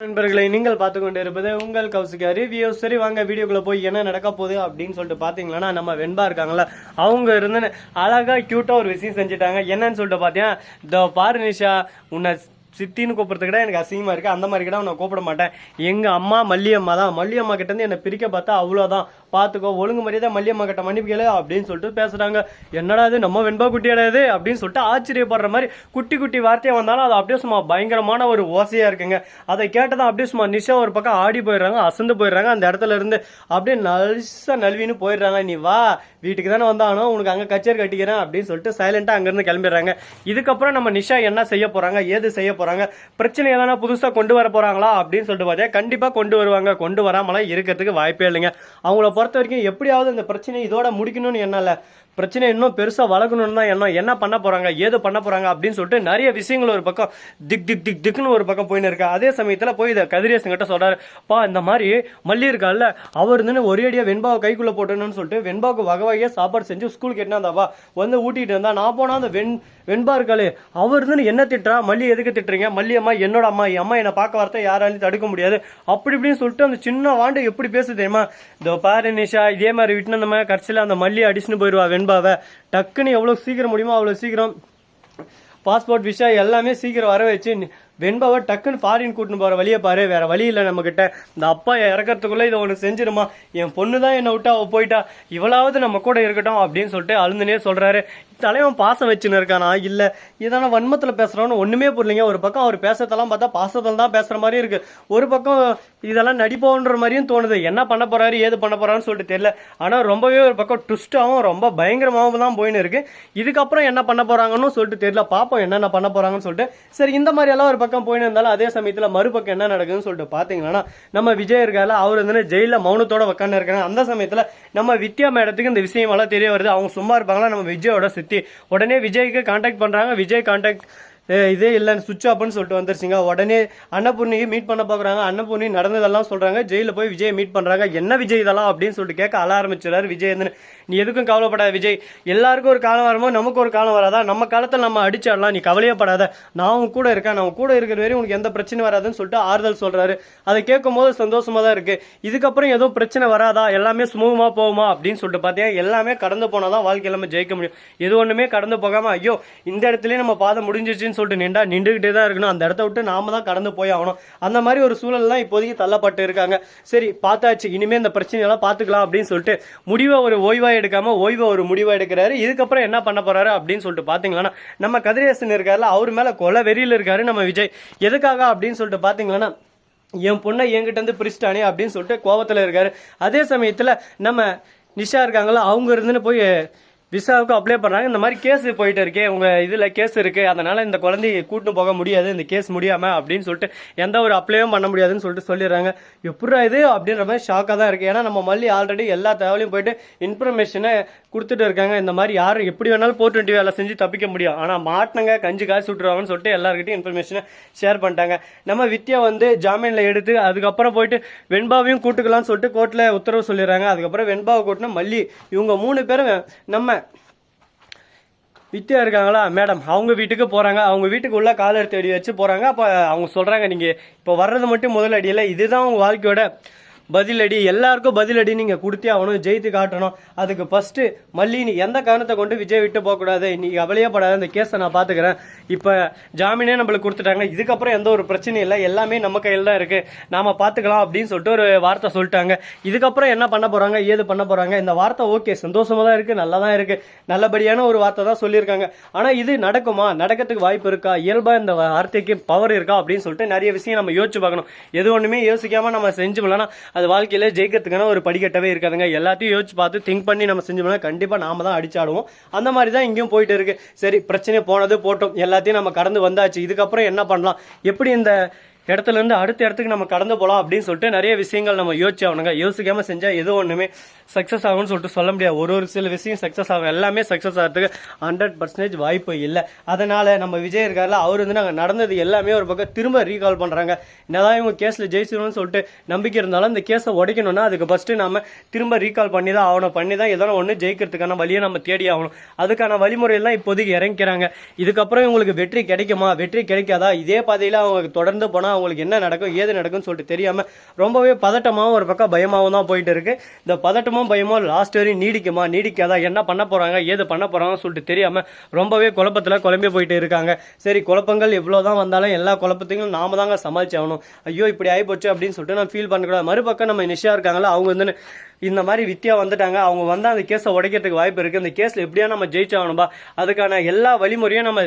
நண்பர்களை நீங்கள் பார்த்து கொண்டு இருப்பது உங்கள் கௌசிகா ரிவ்யூ சரி வாங்க வீடியோக்குள்ள போய் என்ன நடக்க போகுது அப்படின்னு சொல்லிட்டு பாத்தீங்கன்னா நம்ம வெண்பா இருக்காங்களா அவங்க இருந்து அழகா கியூட்டா ஒரு விஷயம் செஞ்சுட்டாங்க. என்னன்னு சொல்லிட்டு பார்த்தீங்கன்னா த பாரு நிஷா உன்னை சித்தின்னு கூப்பிட்றது கூட எனக்கு அசிங்கமாக இருக்குது அந்த மாதிரி கூட நான் கூப்பிட மாட்டேன். எங்கள் அம்மா மல்லியம்மா தான் மல்லியம்மா கிட்டேருந்து என்னை பிரிக்க பார்த்தா அவ்வளோதான் பார்த்துக்கோ ஒழுங்கு மரியாதை மல்லியம்மா கிட்ட மன்னிப்பு கேளு அப்படின்னு சொல்லிட்டு பேசுறாங்க. என்னடா இது நம்ம வெண்பா குட்டி இது அப்படின்னு சொல்லிட்டு ஆச்சரியப்படுற மாதிரி குட்டி குட்டி வார்த்தையாக வந்தாலும் அது அப்படியே சும்மா பயங்கரமான ஒரு ஓசையா இருக்குங்க. அதை கேட்டதான் அப்படியே சும்மா நிஷா ஒரு பக்கம் ஆடி போயிடுறாங்க அசந்து போயிடுறாங்க. அந்த இடத்துல இருந்து அப்படியே நல்சா நல்வின்னு போயிடுறாங்க. நீ வா வீட்டுக்கு தானே வந்தானோ உனக்கு அங்கே கச்சேரி கட்டிக்கிறேன் அப்படின்னு சொல்லிட்டு சைலண்டாக அங்கேருந்து கிளம்பிடுறாங்க. இதுக்கப்புறம் நம்ம நிஷா என்ன செய்ய போகிறாங்க ஏது செய்ய போகிறாங்க பிரச்சனை எதனா புதுசாக கொண்டு வர போகிறாங்களா அப்படின்னு சொல்லிட்டு பார்த்தா கண்டிப்பாக கொண்டு வருவாங்க. கொண்டு வராமலாம் இருக்கிறதுக்கு வாய்ப்பே இல்லைங்க. அவங்கள பொறுத்த வரைக்கும் எப்படியாவது இந்த பிரச்சனையை இதோட முடிக்கணும்னு என்னால பிரச்சனை இன்னும் பெருசாக வளர்க்கணும்னு தான் எண்ணம். என்ன பண்ண போகிறாங்க ஏது பண்ண போகிறாங்க அப்படின்னு சொல்லிட்டு நிறைய விஷயங்கள் ஒரு பக்கம் திக் திக் திக் திக்னு ஒரு பக்கம் போயின்னு இருக்கா. அதே சமயத்தில் போய் இதை கதிரேசன் கிட்ட சொல்கிறாரு பா இந்த மாதிரி மல்லி இருக்கால்ல அவர் இருந்து ஒரே அடியா வெண்பாவை கைக்குள்ளே போட்டணும்னு சொல்லிட்டு வெண்பாவுக்கு வகை வகையாக சாப்பாடு செஞ்சு ஸ்கூலுக்கு எட்டினாந்தாவா வந்து ஊட்டிகிட்டு இருந்தா நான் போனால் அந்த வெண் வெண்பா இருக்காளே அவர் இருந்து என்ன திட்டுறா? மல்லி எதுக்கு திட்டுறீங்க? மல்லி அம்மா என்னோட அம்மா என் அம்மா என்னை பார்க்க வார்த்தை யாராலையும் தடுக்க முடியாது. அப்படி இப்படின்னு சொல்லிட்டு அந்த சின்ன வாண்டு எப்படி பேசு தெரியுமா? இதோ பாரு நிஷா. இதே மாதிரி விட்டுனா நம்ம கடைசியில் அந்த மல்லி அடிச்சுன்னு போயிடுவா வெண்பாவை. டக்குன்னு எவ்வளோ சீக்கிரம் முடியுமோ அவ்வளோ சீக்கிரம். பாஸ்போர்ட் விஷா எல்லாமே சீக்கிரம் வர வச்சு வெண்பாவை டக்குன்னு ஃபாரின் கூட்டின்னு போகிற வழியை பாரு. வேற வழி இல்லை நம்ம இந்த அப்பா இறக்கறதுக்குள்ள இதை ஒன்று செஞ்சிருமா? என் பொண்ணு தான் என்னை விட்டு அவள் போயிட்டா. இவளாவது நம்ம கூட இருக்கட்டும் அப்படின்னு சொல்லிட்டு அழுந்துனே சொல்றாரு. தலைவன் பாசம் வச்சுன்னு இருக்கானா? இல்லை. இதான வன்மத்தில் பேசுறவனு ஒன்றுமே புரியலைங்க. ஒரு பக்கம் அவர் பேசுறதெல்லாம் பார்த்தா பாசத்தில் தான் பேசுகிற மாதிரி இருக்கு. ஒரு பக்கம் இதெல்லாம் நடிப்போன்ற மாதிரியும் தோணுது. என்ன பண்ண போறாரு? ஏது பண்ண போறாருன்னு சொல்லிட்டு தெரியல. ஆனால் ரொம்பவே ஒரு பக்கம் ட்விஸ்டாவும் ரொம்ப பயங்கரமாகவும் தான் போயின்னு இருக்கு. இதுக்கப்புறம் என்ன பண்ண போறாங்கன்னு சொல்லிட்டு தெரியல. பாப்போம் என்னென்ன பண்ண போறாங்கன்னு சொல்லிட்டு. சரி இந்த மாதிரி எல்லாம் ஒரு பக்கம் பக்கம் போயின்னு இருந்தாலும் அதே சமயத்துல மறுபக்கம் என்ன நடக்குதுன்னு சொல்லிட்டு பாத்தீங்கன்னா நம்ம விஜய் இருக்கால அவர் வந்து ஜெயில மௌனத்தோட உட்காந்து இருக்காங்க அந்த சமயத்துல நம்ம வித்யா மேடத்துக்கு இந்த விஷயம் எல்லாம் தெரிய வருது. அவங்க சும்மா இருப்பாங்களா? நம்ம விஜயோட சித்தி. உடனே விஜய்க்கு கான்டாக்ட் பண்றாங்க. விஜய் கான்டாக்ட் இதே இல்லை சுவிட்ச் ஆப்னு சொல்லிட்டு வந்துருச்சுங்க. உடனே அன்னபூர்ணியை மீட் பண்ண பார்க்குறாங்க. அன்னபூர்ணி நடந்ததெல்லாம் சொல்கிறாங்க ஜெயிலில் போய் விஜய் மீட் பண்ணுறாங்க என்ன விஜய் இதெல்லாம் அப்படின்னு சொல்லிட்டு கேட்க அழ ஆரம்பிச்சிடாரு விஜய் வந்து நீ எதுக்கும் கவலைப்படாத விஜய். எல்லாருக்கும் ஒரு காலம் வருமோ நமக்கு ஒரு காலம் வராதா? நம்ம காலத்தில் நம்ம அடிச்சிடலாம். நீ கவலையப்படாத நான் உன் கூட இருக்கேன். நான் கூட இருக்கிற வரையும் உனக்கு எந்த பிரச்சனையும் வராதுன்னு சொல்லிட்டு ஆறுதல் சொல்கிறாரு அதை கேட்கும் போது சந்தோஷமாக தான் இருக்குது இதுக்கப்புறம் எதுவும் பிரச்சனை வராதா? எல்லாமே சுமூகமாக போகுமா? அப்படின்னு சொல்லிட்டு பார்த்தீங்கன்னா எல்லாமே கடந்து போனால் தான் வாழ்க்கையில நம்ம ஜெயிக்க முடியும். எது ஒன்றுமே கடந்து போகாமல் ஐயோ இந்த இடத்துலேயே நம்ம பாதம் சொல்லிட்டு நின்றா நின்றுகிட்டே தான் இருக்கணும். அந்த இடத்த விட்டு நாம தான் கடந்து போய் ஆகணும். அந்த மாதிரி ஒரு சூழல்லாம் இப்போதைக்கு தள்ளப்பட்டு இருக்காங்க. சரி பார்த்தாச்சு. இனிமே இந்த பிரச்சனையெல்லாம் பார்த்துக்கலாம் அப்படின்னு சொல்லிட்டு முடிவை ஒரு ஓய்வாக எடுக்காம ஓய்வை ஒரு முடிவாக எடுக்கிறாரு. இதுக்கப்புறம் என்ன பண்ண போறாரு அப்படின்னு சொல்லிட்டு பார்த்தீங்கன்னா நம்ம கதிரேசன் இருக்காருல அவர் மேல கொலை வெறியில் இருக்காரு நம்ம விஜய். எதுக்காக அப்படின்னு சொல்லிட்டு பார்த்தீங்கன்னா என் பொண்ணை என்கிட்ட இருந்து பிரிச்சிட்டானே அப்படின்னு சொல்லிட்டு கோவத்தில் இருக்காரு. அதே சமயத்தில் நம்ம நிஷா இருக்காங்களா அவங்க இருந்துன்னு போய் விசாவுக்கு அப்ளை பண்ணுறாங்க இந்த மாதிரி கேஸ் போயிட்டு இருக்கே. உங்கள் இதில் கேஸ் இருக்குது அதனால் இந்த குழந்தைய கூட்டு போக முடியாது. இந்த கேஸ் முடியாமல் அப்படின்னு சொல்லிட்டு எந்த ஒரு அப்ளையும் பண்ண முடியாதுன்னு சொல்லிட்டு சொல்லிடுறாங்க. எப்படா இது? அப்படின்ற மாதிரி ஷாக்காக தான் இருக்குது ஏன்னா நம்ம மல்லி ஆல்ரெடி எல்லா தகவலையும் போயிட்டு இன்ஃபர்மேஷனை கொடுத்துட்டு இருக்காங்க. இந்த மாதிரி யாரும் எப்படி வேணாலும் போர் டுவெண்ட்டி வேலை செஞ்சு தப்பிக்க முடியும். ஆனால் மாட்டினங்க கஞ்சி காசு விட்டுருவாங்கன்னு சொல்லிட்டு எல்லாருக்கிட்டையும் இன்ஃபர்மேஷனை ஷேர் பண்ணிட்டாங்க. நம்ம வித்யா வந்து ஜாமீனில் எடுத்து அதுக்கப்புறம் போயிட்டு வெண்பாவையும் கூட்டுக்கலாம்னு சொல்லிட்டு கோர்ட்டில் உத்தரவு சொல்லிடுறாங்க. அதுக்கப்புறம் வெண்பாவை கூட்டினா மல்லி இவங்க மூணு பேரும் நம்ம வித்தியா இருக்காங்களா? மேடம் அவங்க வீட்டுக்கு போறாங்க. அவங்க வீட்டுக்கு உள்ள தேடி வச்சு போறாங்க. அப்ப அவங்க சொல்றாங்க நீங்க இப்போ வர்றது மட்டும் முதல் அடியில். இதுதான் உங்க வாழ்க்கையோட பதிலடி எல்லாருக்கும் பதிலடி நீங்க கொடுத்தே ஆகணும் ஜெயித்து காட்டணும். அதுக்கு ஃபர்ஸ்ட் மல்லி நீ எந்த காரணத்தை கொண்டு விஜய் விட்டு போக கூடாது? நீ கவலையே படாத இந்த கேஸை நான் பாத்துக்கிறேன் இப்ப ஜாமீனே நம்மளுக்கு கொடுத்துட்டாங்க. இதுக்கப்புறம் எந்த ஒரு பிரச்சனையும் இல்லை. எல்லாமே நம்ம கையில் தான் இருக்கு. நாம பாத்துக்கலாம் அப்படின்னு சொல்லிட்டு ஒரு வார்த்தை சொல்லிட்டாங்க. இதுக்கப்புறம் என்ன பண்ண போறாங்க? ஏது பண்ண போறாங்க? இந்த வார்த்தை ஓகே சந்தோஷமா தான் இருக்கு நல்லா தான் இருக்கு. நல்லபடியான ஒரு வார்த்தை தான் சொல்லியிருக்காங்க. ஆனா இது நடக்குமா? நடக்கிறதுக்கு வாய்ப்பு இருக்கா? இயல்பா இந்த வார்த்தைக்கு பவர் இருக்கா? அப்படின்னு சொல்லிட்டு நிறைய விஷயம் நம்ம யோசிச்சு பார்க்கணும். எது ஒண்ணுமே யோசிக்காம நம்ம செஞ்சோம்னா அது வாழ்க்கையில் ஜெயிக்கிறதுக்கான ஒரு படிக்கட்டவே இருக்காதுங்க. எல்லாத்தையும் யோசிச்சு பார்த்து திங்க் பண்ணி நம்ம செஞ்சோம்னா கண்டிப்பாக நாம தான் அடிச்சாடுவோம் அந்த மாதிரி தான் இங்கேயும் போயிட்டு இருக்கு. சரி பிரச்சனை போனது போட்டோம். எல்லாத்தையும் நம்ம கடந்து வந்தாச்சு. இதுக்கப்புறம் என்ன பண்ணலாம்? எப்படி இந்த இடத்துல இருந்து அடுத்த இடத்துக்கு நம்ம கடந்து போகலாம் அப்படின்னு சொல்லிட்டு நிறைய விஷயங்கள் நம்ம யோசிச்சு ஆகணுங்க. யோசிக்காமல் செஞ்சால் எது ஒன்றுமே சக்ஸஸ் ஆகும்னு சொல்லிட்டு சொல்ல முடியாது. ஒரு ஒரு சில விஷயம் சக்ஸஸ் ஆகும். எல்லாமே சக்ஸஸ் ஆகிறதுக்கு ஹண்ட்ரட் பர்சன்டேஜ் வாய்ப்பு இல்லை. அதனால் நம்ம விஜய் இருக்கார்ல அவர் வந்து நாங்கள் நடந்தது எல்லாமே ஒரு பக்கம் திரும்ப ரீகால் பண்ணுறாங்க என்னதான் இவங்க கேஸில் ஜெயிச்சிடணும்னு சொல்லிட்டு நம்பிக்கை இருந்தாலும் இந்த கேஸை உடைக்கணும்னா அதுக்கு ஃபஸ்ட்டு நம்ம திரும்ப ரீகால் பண்ணி தான் ஆகணும். பண்ணி தான் எதனா ஒன்று ஜெயிக்கிறதுக்கான வழியை நம்ம தேடி ஆகணும். அதுக்கான வழிமுறையெல்லாம் இப்போதைக்கு இறங்கிக்கிறாங்க. இதுக்கப்புறம் இவங்களுக்கு வெற்றி கிடைக்குமா? வெற்றி கிடைக்காதா? இதே பாதையில் அவங்க தொடர்ந்து போனால் அவங்களுக்கு என்ன நடக்கும் ஏது நடக்கும்னு சொல்லிட்டு தெரியாமல் ரொம்பவே பதட்டமாகவும் ஒரு பக்கம் பயமாகவும் தான் போயிட்டு இருக்கு. இந்த பதட்டமும் பயமும் லாஸ்ட் வரையும் நீடிக்குமா? நீடிக்காதா? என்ன பண்ண போகிறாங்க ஏது பண்ண போறாங்கன்னு சொல்லிட்டு தெரியாமல் ரொம்பவே குழப்பத்தில் குழம்பி போயிட்டு இருக்காங்க. சரி குழப்பங்கள் எவ்வளோ தான் வந்தாலும் எல்லா குழப்பத்தையும் நாம தாங்க சமாளிச்சு ஆகணும். ஐயோ இப்படி ஆகிப்போச்சு அப்படின்னு சொல்லிட்டு நான் ஃபீல் பண்ணக்கூடாது. மறுபக்கம் நம்ம நிஷா இருக்காங்களா அவங்க வந்து இந்த மாதிரி வித்தியா வந்துட்டாங்க. அவங்க வந்து அந்த கேஸை உடைக்கிறதுக்கு வாய்ப்பு இருக்குது இந்த கேஸில் எப்படியா நம்ம ஜெயிச்சாகணும்பா? அதுக்கான எல்லா வழிமுறையும் நம்ம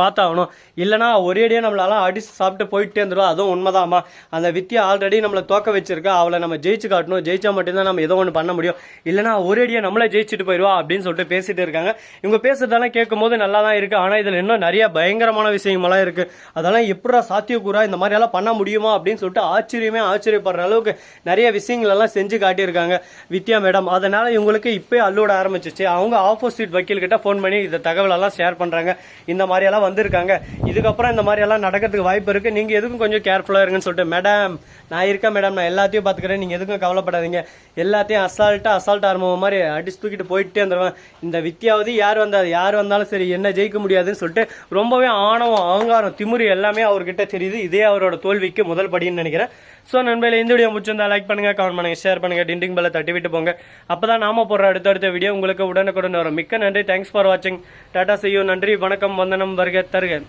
பார்த்தாகணும். இல்லைனா ஒரேடியாக நம்மளால அடிச்சு சாப்பிட்டு போயிட்டே இருந்துடும் அதுவும் உண்மைதாம்மா. அந்த வித்தியை ஆல்ரெடி நம்மளை தோக்க வச்சிருக்கா. அவளை நம்ம ஜெயிச்சு காட்டணும். ஜெயிச்சா மட்டும்தான் நம்ம ஏதோ ஒன்று பண்ண முடியும். இல்லைனா ஒரேடியாக நம்மளே ஜெயிச்சுட்டு போயிடுவா அப்படின்னு சொல்லிட்டு பேசிட்டு இருக்காங்க. இவங்க பேசுறதெல்லாம் கேட்கும் போது நல்லா தான் இருக்குது ஆனால் இதில் இன்னும் நிறைய பயங்கரமான விஷயமெல்லாம் இருக்குது அதெல்லாம் எப்படா சாத்தியக்கூறா? இந்த மாதிரி எல்லாம் பண்ண முடியுமா? அப்படின்னு சொல்லிட்டு ஆச்சரியமே ஆச்சரியப்படுற அளவுக்கு நிறைய விஷயங்கள் எல்லாம் செஞ்சு காட்டியிருக்காங்க வித்யா மேடம். அதனால் இவங்களுக்கு இப்போ அல்லோட ஆரம்பிச்சிச்சு. அவங்க ஆப்போசிட் வக்கீல்கிட்ட ஃபோன் பண்ணி இந்த தகவலெல்லாம் ஷேர் பண்ணுறாங்க இந்த மாதிரி தான் வந்திருக்காங்க. இதுக்கப்புறம் இந்த மாதிரி எல்லாம் நடக்கிறதுக்கு வாய்ப்பு இருக்கு. நீங்க எதுக்கும் கொஞ்சம் கேர்ஃபுல்லா இருங்கன்னு சொல்லிட்டு மேடம் நான் இருக்கேன் மேடம் நான் எல்லாத்தையும் பாத்துக்கிறேன் நீங்க எதுக்கும் கவலைப்படாதீங்க. எல்லாத்தையும் அசால்ட்டா அசால்ட் ஆரம்பம் மாதிரி அடிச்சு தூக்கிட்டு போயிட்டே இருந்துருவேன் இந்த வித்யாவதி யார் வந்தால் யார் வந்தாலும் சரி என்ன ஜெயிக்க முடியாதுன்னு சொல்லிட்டு ரொம்பவே ஆணவம் அகங்காரம் திமுரு எல்லாமே அவர்கிட்ட தெரியுது. இதே அவரோட தோல்விக்கு முதல் படின்னு நினைக்கிறேன். ஸோ நண்பர்களே இந்த வீடியோ முடிச்சிருந்தா லைக் பண்ணுங்க கமெண்ட் பண்ணுங்க ஷேர் பண்ணுங்க டிண்டிங் பெல்ல தட்டி விட்டு போங்க. அப்பதான் நாம போடுற அடுத்தடுத்த வீடியோ உங்களுக்கு உடனுக்குடன் வரும். மிக்க நன்றி. தேங்க்ஸ் ஃபார் வாட்சிங் டாடா செய்யும் நன்றி. வணக்கம். வந்தனம். పరిగెత్తారు కానీ